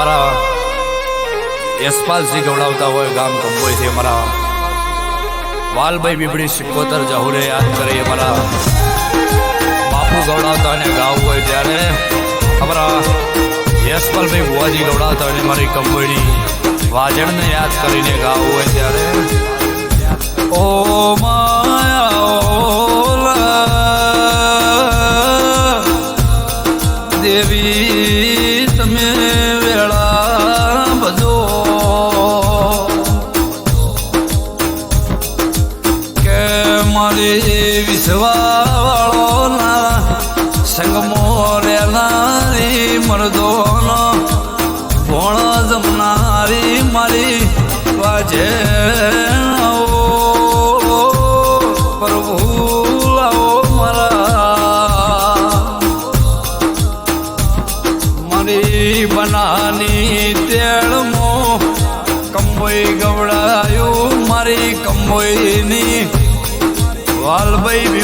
અમારા યશપાલસિંહ ગવડાવતા હોય ગામ કંબોયથી અમારા વાલભાઈ બીબડી સિકોતર જાહુરે યાદ કરે અમારા બાપુ ગવડાવતા અને ગાવ હોય ત્યારે અમારા યશપાલભાઈ બુવાજી ગવડાવતા અને મારી કંબોઈની વાજણને યાદ કરીને ગાવ હોય ત્યારે ઓ માયા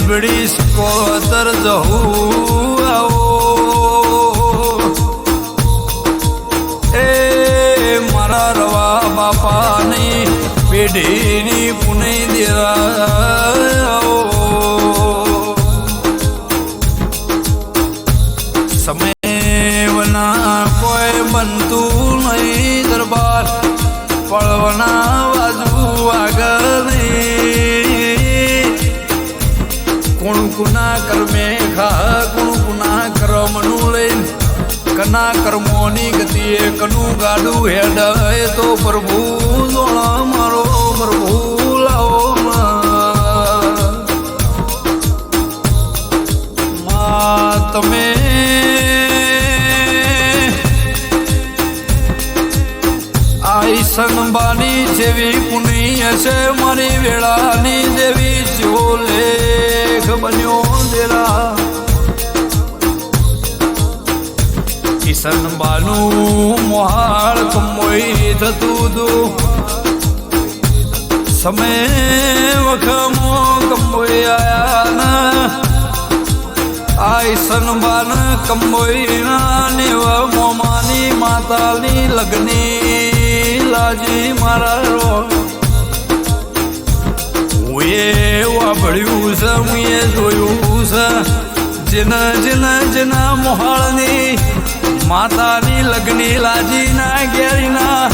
વાલભાઈ સ્કોતર કોતર જહું આવો. એ મારા રવા બાપાની પેઢીની પુનઈ દેરા કના કર્મોની ગતિ કનું ગાડું હેડાય તો પ્રભુ જોણા મારો, પ્રભુ લાવો તમે આઈ સનબાની જેવી પુણ્ય છે, મારી વેળાની દેવી જો લેખ બન્યો. કિશન બાનું મોહાળ કમોઈ થતું તું સમય વખમો કમોઈ આયા ના આઈસન બાન કંબોઈ ના નેવ મોમાની માતાની લગ્ની લાજી મારા રો હું એ છે, હું એ જોયું છે. જેના જેના જેના મોહાળની માતાની લગ્ની લાજી ના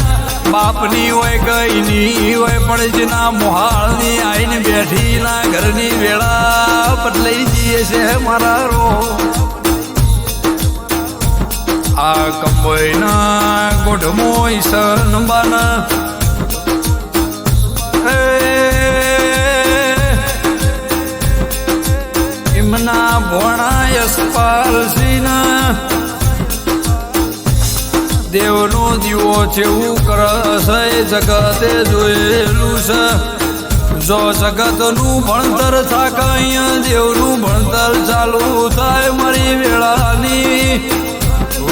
બાપની હોય ગઈની હોય, પણ જેના મોહાળની આઈને બેઠી ના ઘરની વેળા બદલાઈ જઈએ છે મારા રો. આ કંબોઈના ગોઢમો ઈસનબાના એમના ભોણા યશપાલસિંહના દેવનો દીવો જેવું કરશે જગતે જોયેલું છે. જો જગતનું ભણતર થાક અહીંયા દેવનું ભણતર ચાલુ થાય મારી વેળાની.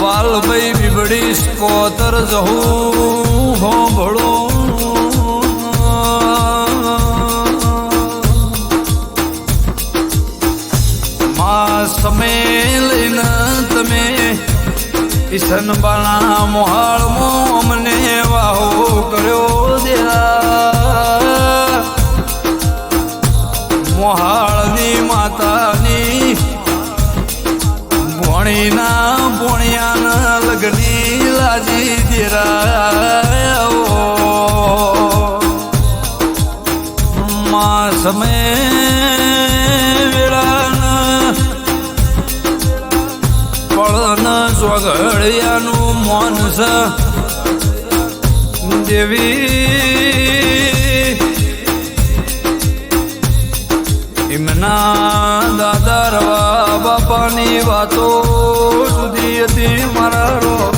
વાલભાઈ બીબડી સ્કોતર જહું હોંભળો મા તમે ઈશન બાણા મોહાળ મોમને વાહો કર્યો દેરા મોહાળની પળન સ્વગળિયાનું મોન છે. દેવી, એમના દાદા બાપાની વાતો સુધી હતી મારા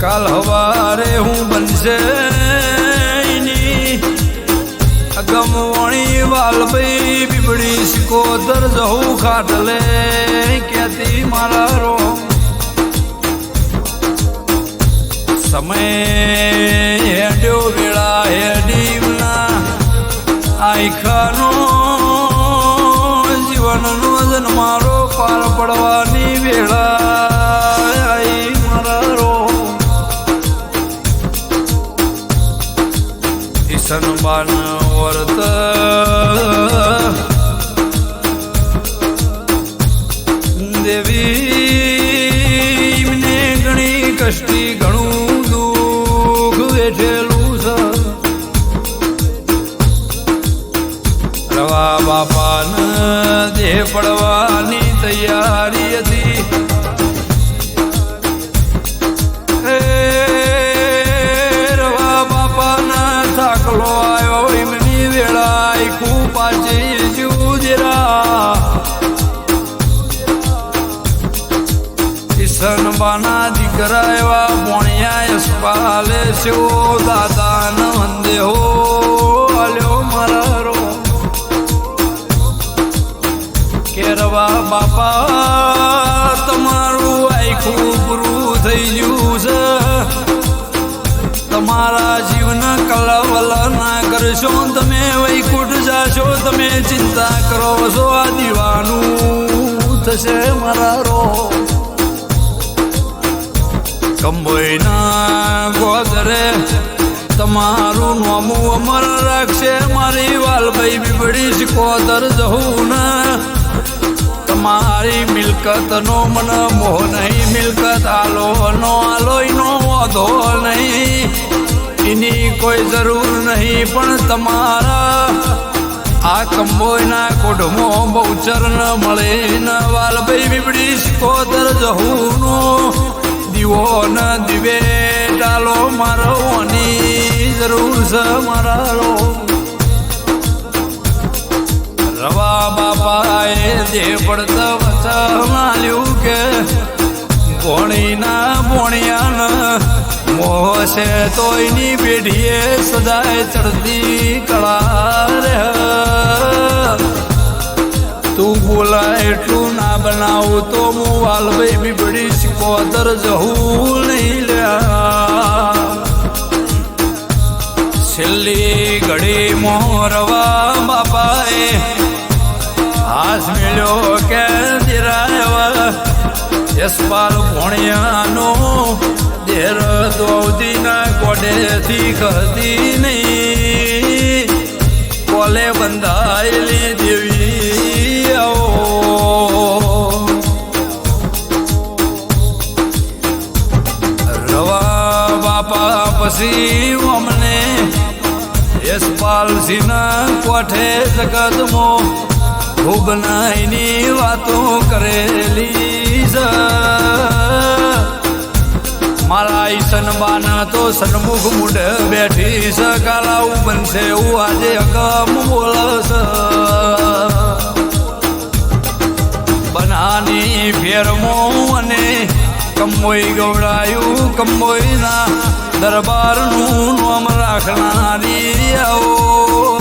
કાલ હવારે હું બનશે ગમવણી વાલભાઈ ઇસકો દરજહુ ખાટલે કેતી મારા રો સમય હેડ્યો વેળા હેડીમના આઈખાનો જીવનનો જન્મારો પાર પડવાની વેળા આઈ મારા રો ઈસન બાન વર્તન પડવાની તૈયારી હતી. રવા એમની વેળા ખૂબ પાછી જુજરા કિશન બાના દીકરા એવા પોણિયા યશપાલે શિવ તમારા જીવન કલવલ ના કરશો તમે વૈકુંઠ જાશો, તમે ચિંતા કરો છો આ દીવાનું થશે મારા રો કંબોઈના ગોદરે તમારું નોમું અમર રાખશે, મારી વાલભાઈ બીબડી શિકોદર જવું ના તમારી મિલકત નો મન મોહ નહીં, મિલકત આલો નો આલોય નો વાંધો નહીં. કોઈ જરૂર નહીં, પણ તમારા આ કંબોયના કોઢમો બહુ ચરણ મળે ન વાલભાઈ બીબડી શિકોદર જવું દીવો ન દિવે ડાલો મારવાની જરૂર છે મારા રવા બાપાએ જે પડતા પડત વચમાલ્યું કે ભોણીના ભોણિયાન મોહ છે તોયની પેઢીએ સદાય ચડતી કળા રે. તું બોલા એટલું ના બનાવું તો હું વાલભાઈ બીબડી શિકોતર જવું નહીં લ્યા. છેલ્લી ઘડી મોરવા બાપાએ હાથ મેળ્યો કે દિરાયવા યશપાલ ભોણિયાનો દેર દોવતીના કોડેથી કરતી નહીં. કોલે બંધાયેલી દેવી આવો રવા બાપા પછી અમને યશપાલસિંહના કોઠે જગતમો ખૂબ નાઈની વાતો કરેલી મારા સનબાના તો સન્મુખ મુઢ બેઠી છે. કાલાવું બનશે એવું આજે અગમ બોલસ બનાની ફેરમો અને કમોઈ ગવડાયું કંબોઈના દરબારનું નામ રાખનારી આવો.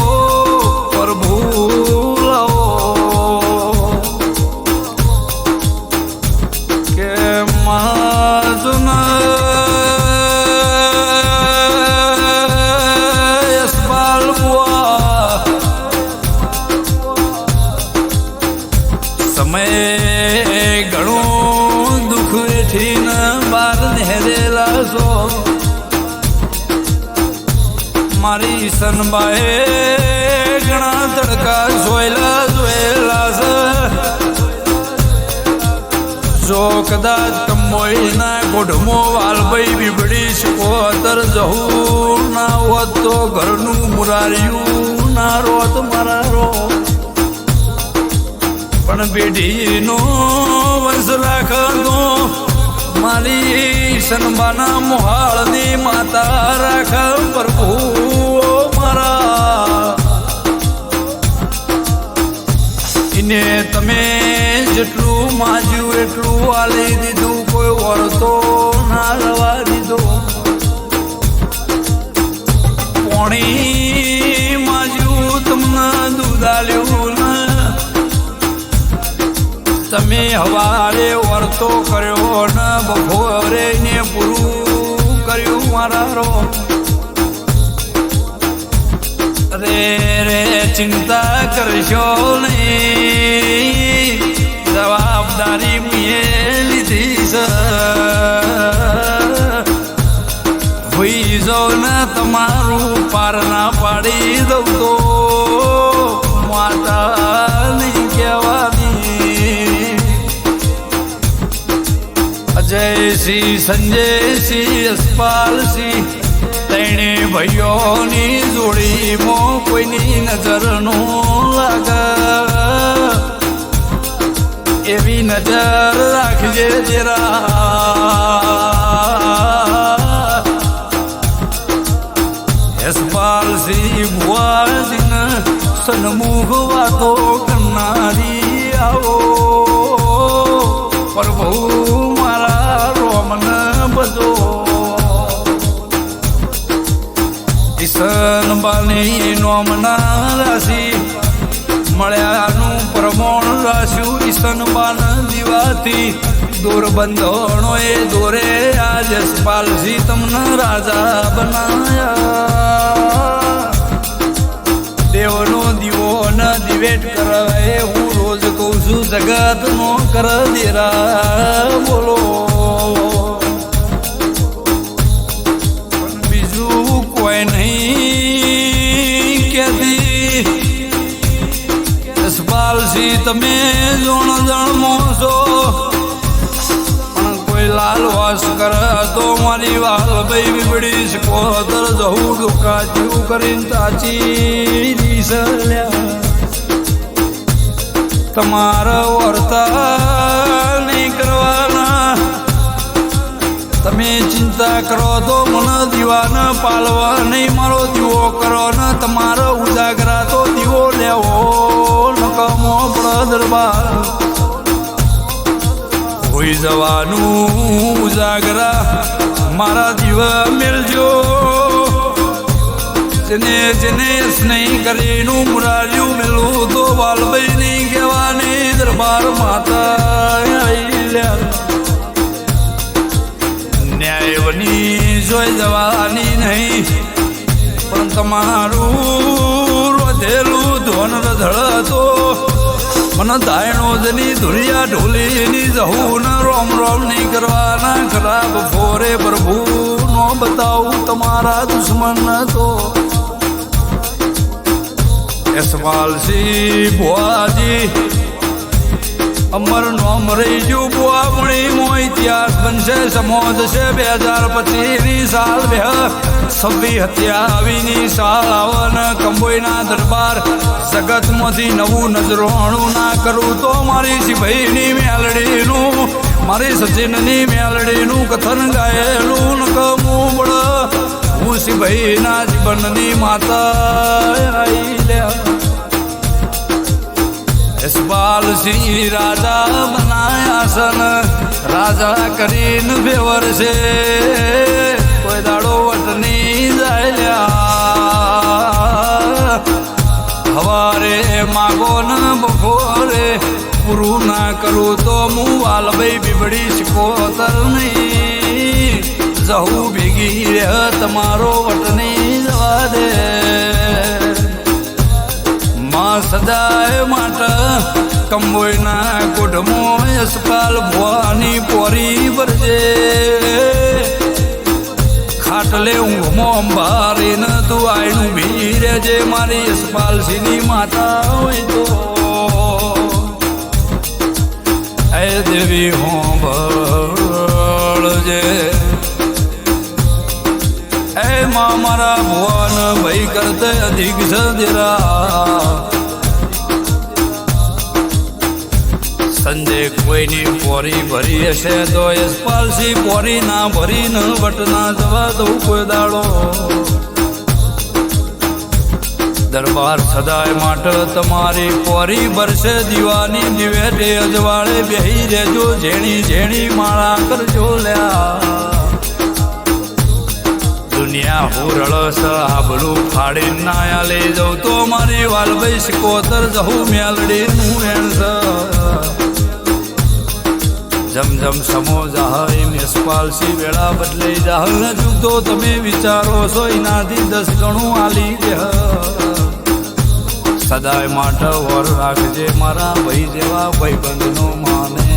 કદાચ કંબોઈના કોઢમો વાલભાઈ બીબડી શકોતર જવું ના હોત તો ઘરનું મુરાર્યું ના રોત મારા રો પણ પેઢીનો વંશ રાખતો મારી સનબાના મોહાળની માતા રાખ પ્રભુ મારા. એને તમે જેટલું માજ્યું એટલું આલી દીધું, કોઈ વળતો ના રવા દીધો. પોણી માજ્યું તમને દૂધ આલ્યું ને. તમે હવારે વર્તો કર્યો ને, બપોરે ને પૂરું કર્યું મારા રો. રે રે, ચિંતા કરશો નહીં. જવાબદારી હોઈ જાઉં ને તમારું પાર ના પાડી દઉં તો માતાની કહેવાની અજય સિંહ સંજય સિંહ સંજયસિંહ યશપાલસિંહ તેણે ભાઈઓની જોડીમાં કોઈની નજર નો લાગે એવી નજર રાખજે જરા. યશપાલસિંહ ભુવાજીન સન્મુખ વાતો કરનારી આવો. પ્રભુ મારા રોમન બધો કિશન બાની નોમના રાશિ મળ્યાનું પ્રમોણ રાશ્યું સન્માન દિવાથી દૂર એ દોરે આજ યશપાલસિંહ તમને રાજા બનાયા. દેવનો દીવો ન દિવેટ કરાવે, હું રોજ કહું છું જગત નો કર દેરા. બોલો જવું ડોકા કરીને તાચી દીસલ્યા તમારા વર્તા નહીં કરવાના તમે ચિંતા કરો તો મને દીવાના પાલવા નહીં મારો દીવો કરો ને તમારો ઉજાગરા તો દીવો લેવો નકમો દરબાર હોઈ જવાનું ઉજાગરા મારા દીવા મેળજો જેને જેને સ્નેહ કરીનું મુરાર્યું મેલું તો વાલભાઈ નહીં કહેવાની, દરબાર માતા ન્યાયવની જોઈ જવાની નહીં, પણ તમારું રોધેલું ધોન રધળ તો મને દાયણો જની ધુલિયા ઢોલીની જહું ને રોમ રોમ નહીં કરવાના ખરાબ ફોરે પ્રભુ નો બતાવું તમારા દુશ્મન તો. યશપાલસિંહ ભુવાજી. અમર નોમ રહી ગયું બુઆમણી મો ઇતિહાસ બનશે સમોદ છે બે હજાર પચીસની સાલ બે. છવ્વી હત્યા આવીની સાલ આવન કંબોઈના દરબાર. જગતમાંથી નવું નજરોણું ના કરું તો મારી સિભાઈની મેલડીનું, મારી સચિનની મેલડીનું કથન ગાયેલું નકમું બળ. હું સિભાઈના જીવનની માતા આઈ લ્યા યશપાલસિંહ રાજા બનાયા સન, રાજા કરીને ફેવર છે કોઈ દાડો વટની જાય. હવારે માગો ન બપોરે, પૂરું ના કરું તો હું વાલભાઈ બીબડી શીખોતર નહીં. જહું ભેગી રહે તમારો વટની જવા દે. કંબોયના કોઢમો યશપાલ ભવાની પોરી વરજે. ખાટલે ઊંઘમો અંબારી ન તું આયનું ભી રહેજે મારી યશપાલ સિંહની માતા હોય તો. એ દેવી હોંભળજે એ મા મારા ભુવન ભાઈ કરતે અધિક સદરા સંજય કોઈની પોરી ભરી હશે તો યશપાલસિંહ પોરી ના ભરી ન વટના જવા દઉં કોઈ દાડો. દરબાર સદાય માટે તમારી પોરી ભરશે, દીવાની દિવેટે અજવાળે બેહી રેજો ઝેણી ઝેણી માળા કરજો લ્યા. દુનિયા હુરળ રળસ ફાડી, નાયા લઈ જાઉં તો મારી વાલભાઈ સિકોતર જહું મેલડી નું એણસ જમ જમ સમો જાહ વેળા બદલાઈ જાહ. હજુ તો તમે વિચારો છો, એનાથી દસ ગણું આલી દેહ સદાય માટે વર રાખજે મારા ભાઈ જેવા ભાઈબંધનો માન.